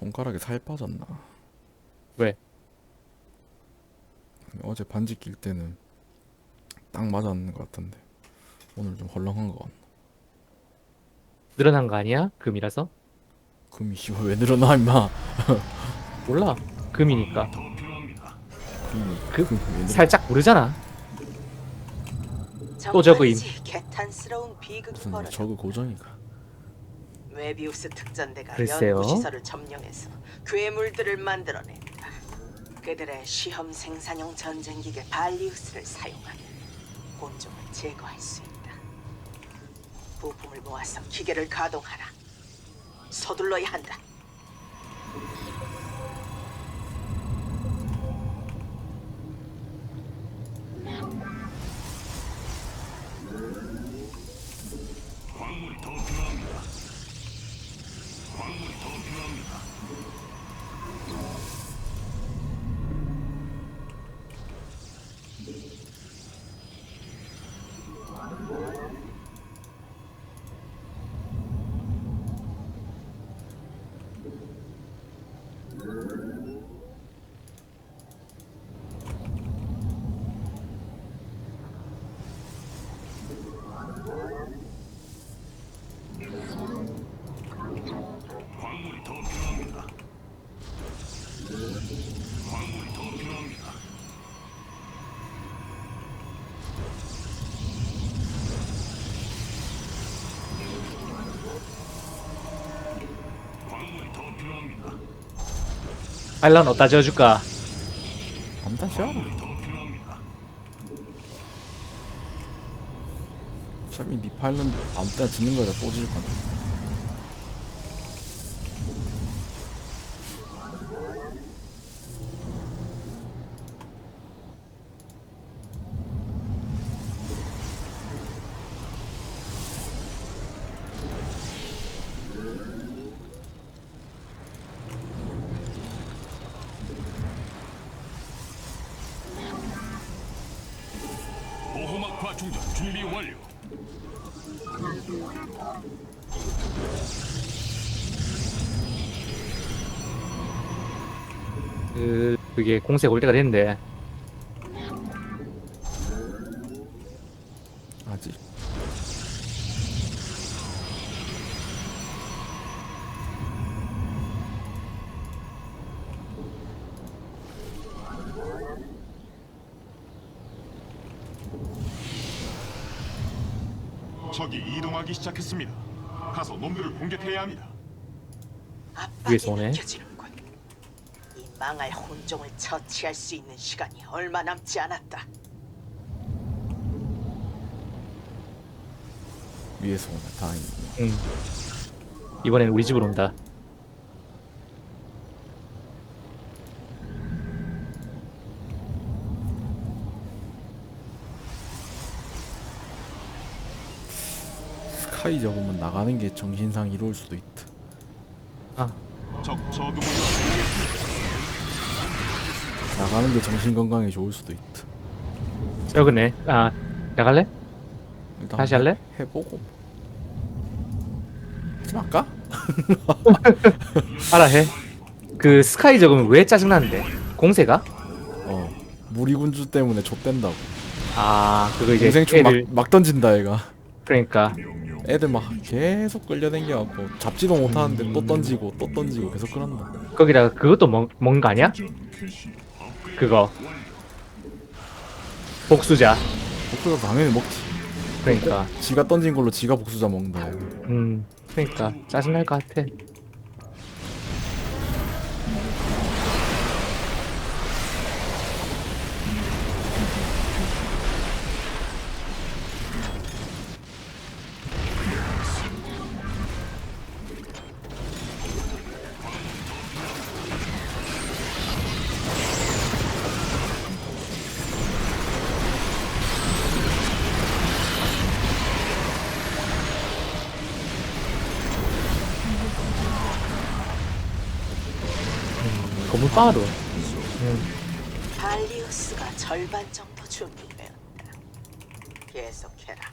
손가락에 살 빠졌나? 왜? 어제 반지 낄 때는 딱 맞았는 것 같은데 오늘 좀 헐렁한 것 같나? 늘어난 거 아니야? 금이라서? 금이 씨발 왜 늘어나 임마 몰라. 금이니까. 금이 그- 금이 왜 늘어 살짝 모르잖아. 또 저거임. 정말이지 개탄스러운 비극이 무슨 벌어져. 저거 고정이가 웨비우스 특전대가 글쎄요. 연구시설을 점령해서 괴물들을 만들어낸다. 그들의 시험 생산용 전쟁기계 발리우스를 사용하면 본종을 제거할 수 있다. 부품을 모아서 기계를 가동하라. 서둘러야 한다. 알란 어디다 지어줄까? 암단 씌워라 어차피 니 파일은 아무 때나 짓는 거다 또 지을 건데 그, 그게 공색 올 때가 됐는데. 아직 적이 이동하기 시작했습니다. 가서 놈들을 공격해야 합니다. 위에서 오네. 느껴지는군. 이 망할 혼종을 처치할 수 있는 시간이 얼마 남지 않았다. 위에서 오네 다행히 응. 이번엔 우리 집으로 온다. 스카이 접으면 나가는 게 정신상 이로울 수도 있다 아, 적 저그물을 나가는 게 정신 건강에 좋을 수도 있다 저거네. 아, 나갈래? 일단 다시 한번 할래? 해보고 하지 말까? 알아 해. 그 스카이 적으면 왜 짜증나는데? 공세가? 어 무리군주 때문에 좆된다고 아, 그거 이제 막, 애들 막 던진다 얘가 그러니까 애들 막 계속 끌려댕겨갖고 잡지도 못하는데 또 던지고 또 던지고 계속 그런다 거기다가 그것도 먹, 먹는 거 아니야? 그거 복수자. 복수자 당연히 먹지 그러니까, 지가 던진 걸로 지가 복수자 먹는다. 음, 그러니까 짜증날 것 같아. 음, 발리우스가 절반 정도 준비되었다. 계속해라.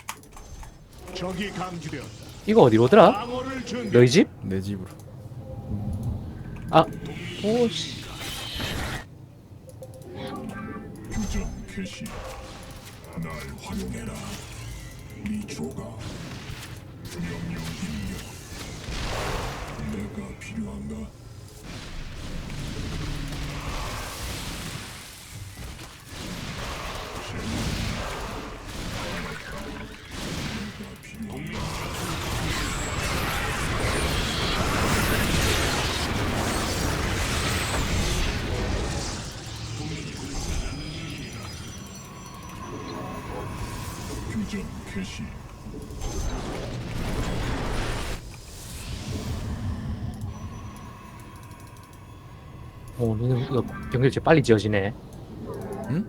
적이 감지되었다. 이거 어디로 오더라? 방어를 준비. 너희 집? 내 집으로 아, 오씨. 입력 내가 필요한가 오, 너는 이거 연결체 빨리 지어지네. 응?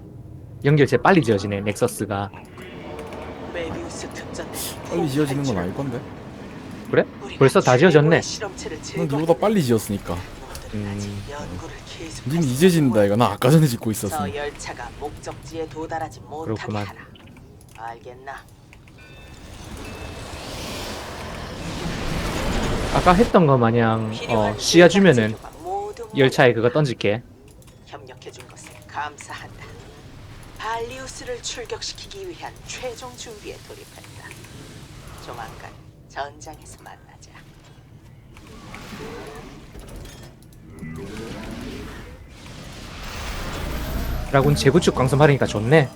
연결체 빨리 지어지네, 넥서스가. 메비우스 특전대. 빨리 지어지는 건 아닐 건데. 그래? 벌써 다 지어졌네. 넌 니보다 빨리 지었으니까. 음. 닌 이제 짓는다 이거. 나 아까 전에 짓고 있었어. 저 열차가 목적지에 도달하지 못하게 그렇구만. 하라. 알겠나? 아까 했던 거 마냥, 어, 재료가 모두 열차에 그거 던질게. 협력해 준 것에 감사한다. 발리우스를 출격시키기 위한 최종 준비에 돌입했다. 조만간 전장에서 만나자. 드라군 재구축 광선발이니까 좋네.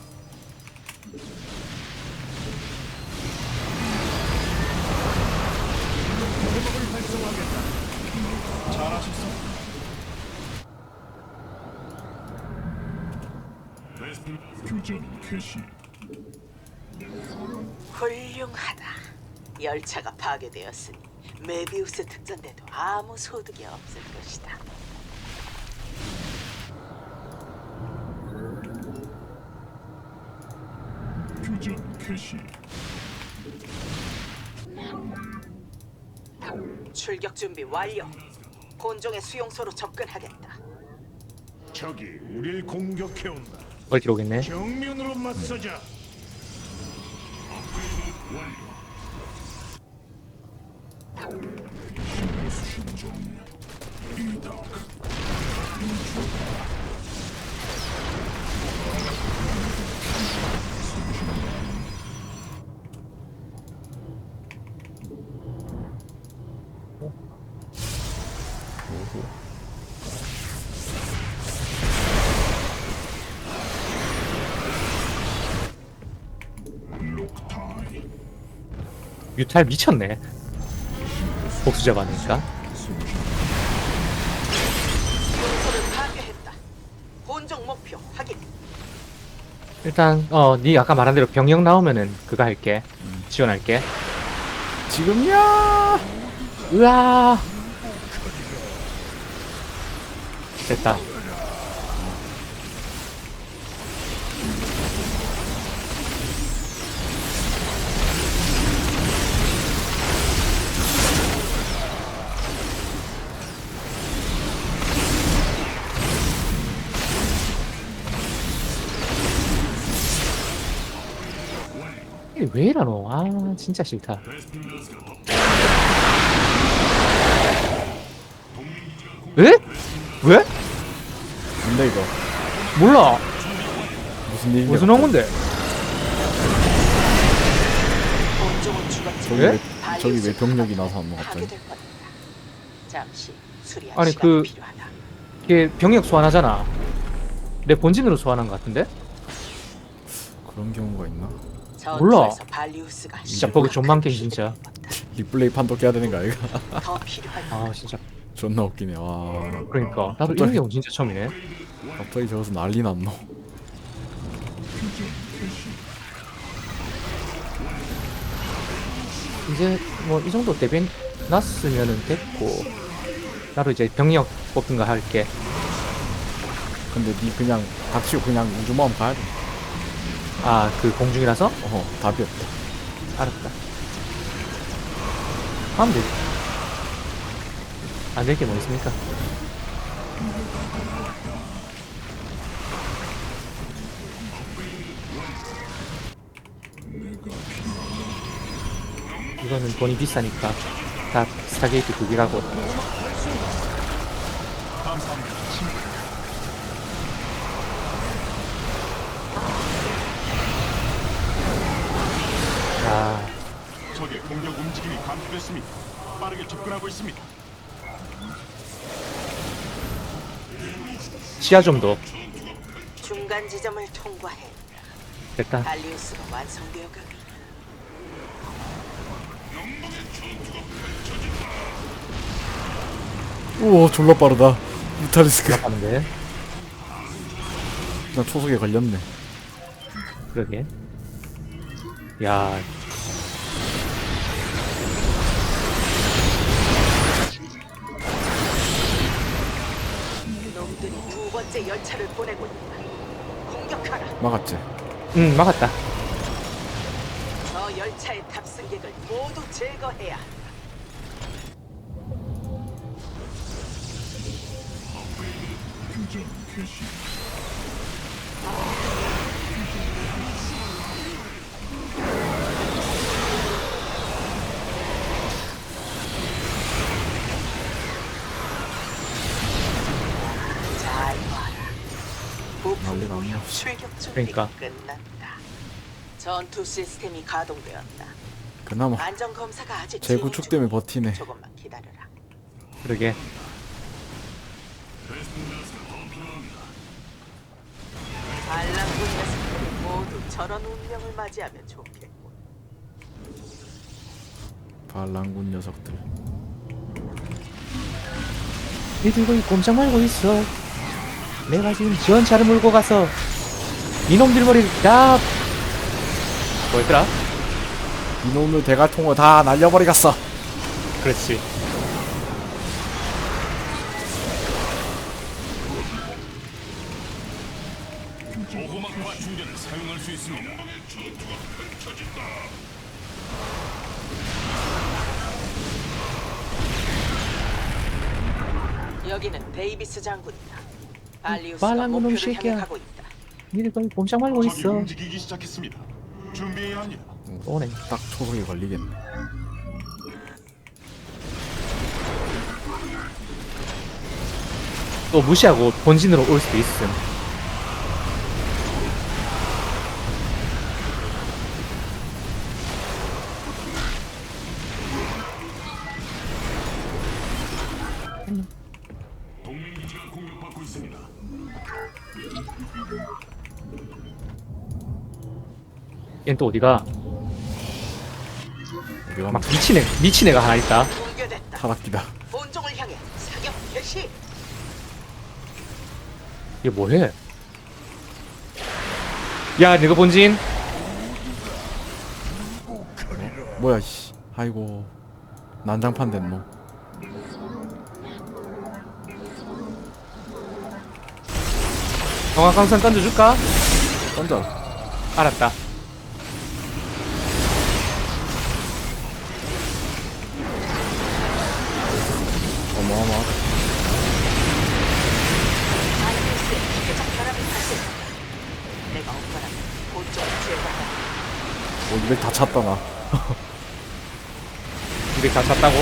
파괴되었으니 메비우스 특전대도 아무 소득이 없을 것이다. 규정 개시 출격 준비 완료. 곤종의 수용소로 접근하겠다. 적이 우릴 공격해 온다. 멀티로 오겠네. 정면으로 맞서자. 뮤탈 미쳤네. 파괴했다. 목표 확인. 일단, 어, 니 아까 말한 대로 병력 나오면은 그거 할게. 지원할게. 지금이야. 으아! 왜 이러노? 아, 진짜 싫다. 에? 왜? 뭔데 이거? 몰라. 무슨 일인데? 무슨 한 건데? 저기 예? 왜 저기 왜 병력이 나서 안 수리할 아니, 그-. 이게 병력 소환하잖아. 내 본진으로 소환한 것 같은데? 그런 경우가 있나? 몰라. 전투에서 발리우스가 진짜 보기 존만 게 진짜. 리플레이 판독 해야 되는 거 아이가? 더아 진짜. 존나 웃기네. 와. 그러니까 나도 이런 갑자기- 경우 진짜 처음이네. 갑자기 저기서 난리 났노. 이제 뭐 이 정도 대변 났으면은 됐고 나도 이제 병력 뽑든가 할게. 근데 니 그냥 닥치고 그냥 우주마음 가야 돼. 아 그 공중이라서 어허 답이 없다. 알았다. 하면 되지. 안 될 게 뭐 있습니까? 이거는 돈이 비싸니까 다 스타게이트 두 개라고 감사합니다. 야, 적의 공격 움직임이 감지됐습니다. 빠르게 접근하고 있습니다. 시야 좀 더. 중간 지점을 통과해 됐다. 발리우스가 완성되어 가니 우와 졸라 빠르다 뮤탈리스크 하는데. 나 초속에 걸렸네 그러게. 야, 두 번째 열차를 보내고 있다. 공격하라. 막았지 응, 막았다. 저 열차의 탑승객을 모두 제거해야 한다. 교전 개시 난리 났네. 출격 준비가 그러니까. 끝났다. 전투 시스템이 가동되었다. 그나마 안전 검사가 아직 재구축 진행 때문에 중이니 버티네 조금만 기다려라. 그러게. 반란군 녀석들이 모두 저런 운명을 맞이하면 좋겠고. 반란군 녀석들 니들 거기 꼼짝 말고 있어. 내가 지금 지원차를 몰고 가서 이놈들 머리를 다 뭐였더라? 이놈의 대갈통을 다 날려버리겠어 그렇지. 보호막과 충전을 사용할 수 있습니다. 여기는 데이비스 장군이다. 반란군 놈 목표를 새끼야. 향해 가고 있다. 니들 거기 꼼짝 말고 적이 있어. 움직이기 시작했습니다. 준비해야 합니다. 오네. 딱 초속에 걸리겠네 또 무시하고 본진으로 올 수도 있음. 얜또 어디가? 우리가 막 막 미친 애, 미친 애가 하나 있다. 붕괴됐다. 타락기다 본종을 향해 사격 개시. 얘 뭐해? 야, 너가 본진? 뭐야 씨 아이고 난장판 됐노 정확강선 던져줄까? 던져 알았다. 200다 찼다 나 근데 다 찼다고?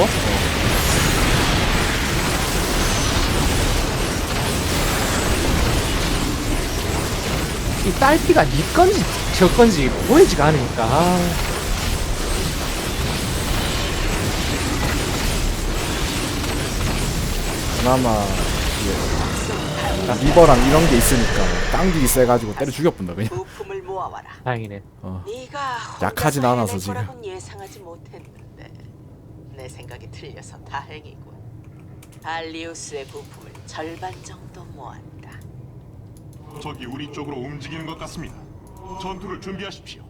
이 딸피가 니 건지 저 건지 보이지가 않으니까. 아. 그나마 이게 리버랑 이런 게 있으니까 깡딜이 세가지고 때려 죽여본다 그냥 모아와라. 다행이네. 어 네가 약하진 않아서 지금. 예상하지 못했는데 내 생각이 틀려서 다행이군. 발리우스의 부품을 절반 정도 모았다. 적이 우리 쪽으로 움직이는 것 같습니다. 전투를 준비하십시오.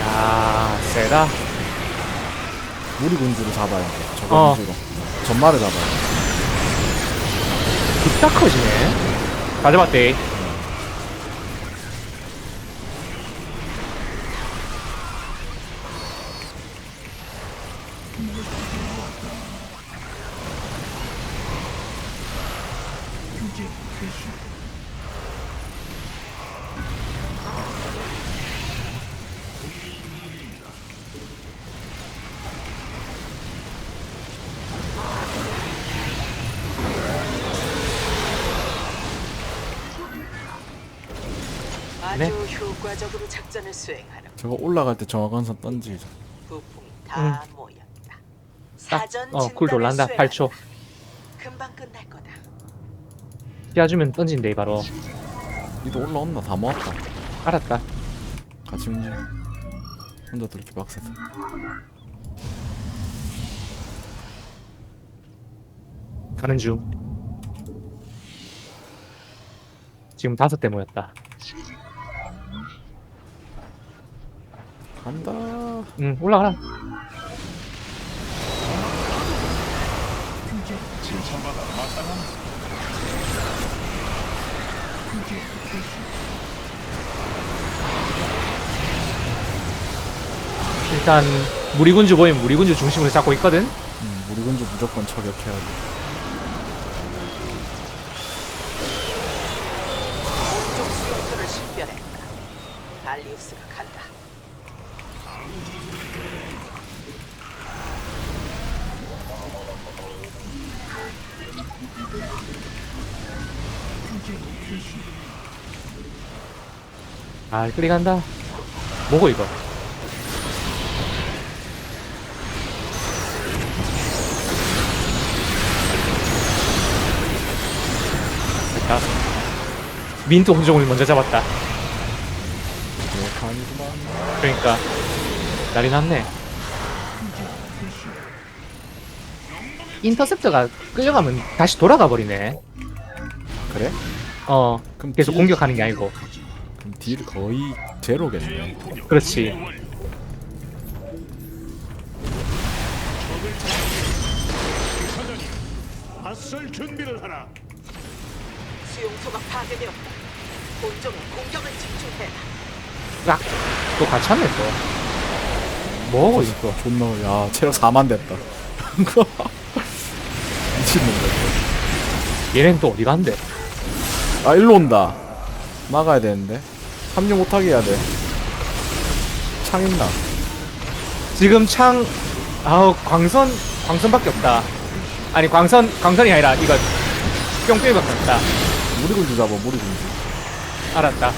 야, 세다. 무리 군주를 잡아야 돼 저거 어. 군주로 전말을 잡아야 돼 뚝딱 커지네. 다 잡았대. 교 효과적으로 작전을 수행하는 저거 올라갈 때 정확한 선 던지죠. 부품이 다 모였다. 사전 어, 진단을 쿨 돌란다. 수행하라. 8초. 금방 끝날 거다. 피해주면 던진대 바로. 이도 올라온다. 다 모았다. 알았다. 같이 움직여. 혼자 들기 빡세다. 가는 중. 지금 다섯 대 모였다. 간다. 응, 올라가라. 칭찬받아 마땅한 일단 무리군주 보이면 무리군주 중심으로 잡고 있거든. 음, 우리 군주 무조건 저격해야 돼. 아, 끌이 간다. 뭐고 이거? 됐다. 민트 혼종을 먼저 잡았다. 그러니까 난리 났네. 인터셉터가 끌려가면 다시 돌아가 버리네. 그래? 어, 그럼 계속 딜- 공격하는 게 아니고. 그럼 딜 거의 제로겠네. 그렇지. 맞설 준비를 하라. 수용소가 파괴되었다. 온종의 공격을 집중해라. 딱! 또 같이 하네 또. 뭐하고 있어? 존나 야 체력 4만 됐다. 미친놈들. 얘넨 또 어디 간대? 아 일로 온다. 막아야 되는데. 합류 못하게 해야 돼. 창 있나? 지금 창 아우 광선 광선밖에 없다. 아니 광선 광선이 아니라 이거 뿅뿅이밖에 없다. 무리군주 잡아 무리군주. 알았다.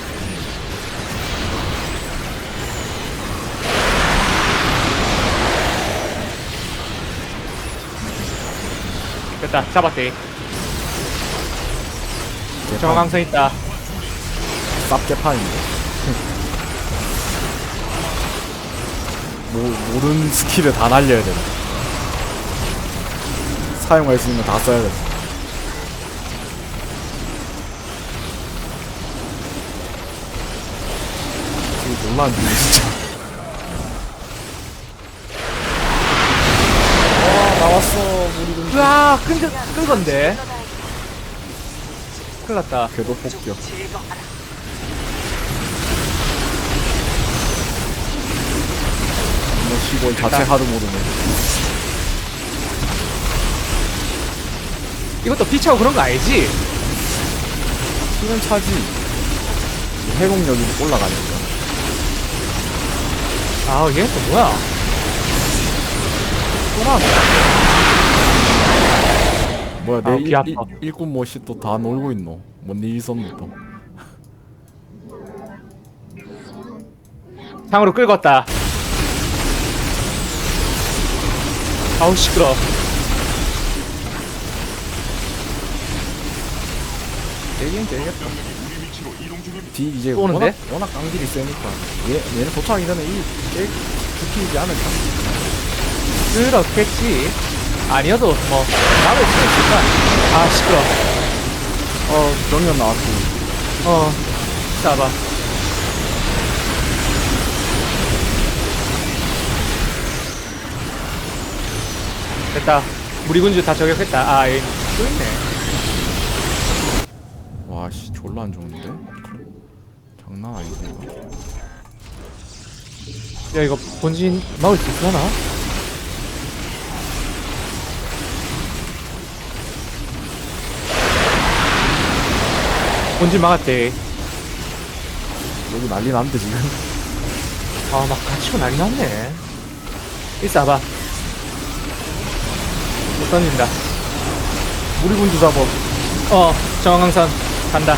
됐다 잡았대. 정강선 있다. 쌉개판인데. 모, 모든 스킬을 다 날려야 돼. 사용할 수 있는 거다 써야 돼. 이거 놀라운 일이 진짜. 와, 나왔어, 무리군주. 으아 끈 끈 건데. 큰일 났다. 궤도 폭격. 시골 자체 하드 모드네. 이것도 피차고 그런 거 알지? 수면 차지. 회복력이 올라가니까. 아 얘는 또 뭐야? 또 나왔네. 뭐야 아, 내귀 일, 아파. 일, 일 꾼 멋이 또 다 놀고 있노 뭔일 있었노 또 상으로 끌고 왔다. 아우 시끄러. 되긴 되겠다 우리 위치로 이동 중입니다. 뒤 이제 또 오는데? 워낙, 워낙 깡딜이 세니까 얘, 얘는 도착하기 전에 이 깨, 죽이지 않을까 그렇겠지. 아니어도 뭐 나도 수 있을까? 아 시끄러. 어 정면 나왔고 어, 싸봐. 됐다. 무리군주 다 저격했다. 아, 얘, 또 있네. 와씨 졸라 안 좋은데 장난 아닌데 이거 야, 이거 본진 막을 수 있으려나? 본진 막았대. 여기 난리 났는데 지금 아, 막 갇히고 난리 났네. 일싸봐. 못 던진다. 무리군주 잡아 어, 정황선 간다.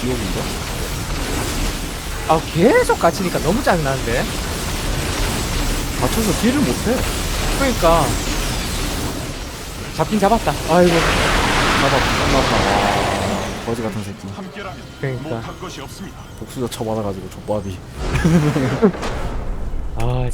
지옥인가? 아 계속 갇히니까 너무 짜증나는데? 다쳐서 딜을 못해. 그러니까. 잡긴 잡았다. 아이고. 잡아 와 거지 같은 새끼. 그러니까. 복수자 쳐받아가지고 족밥이. 아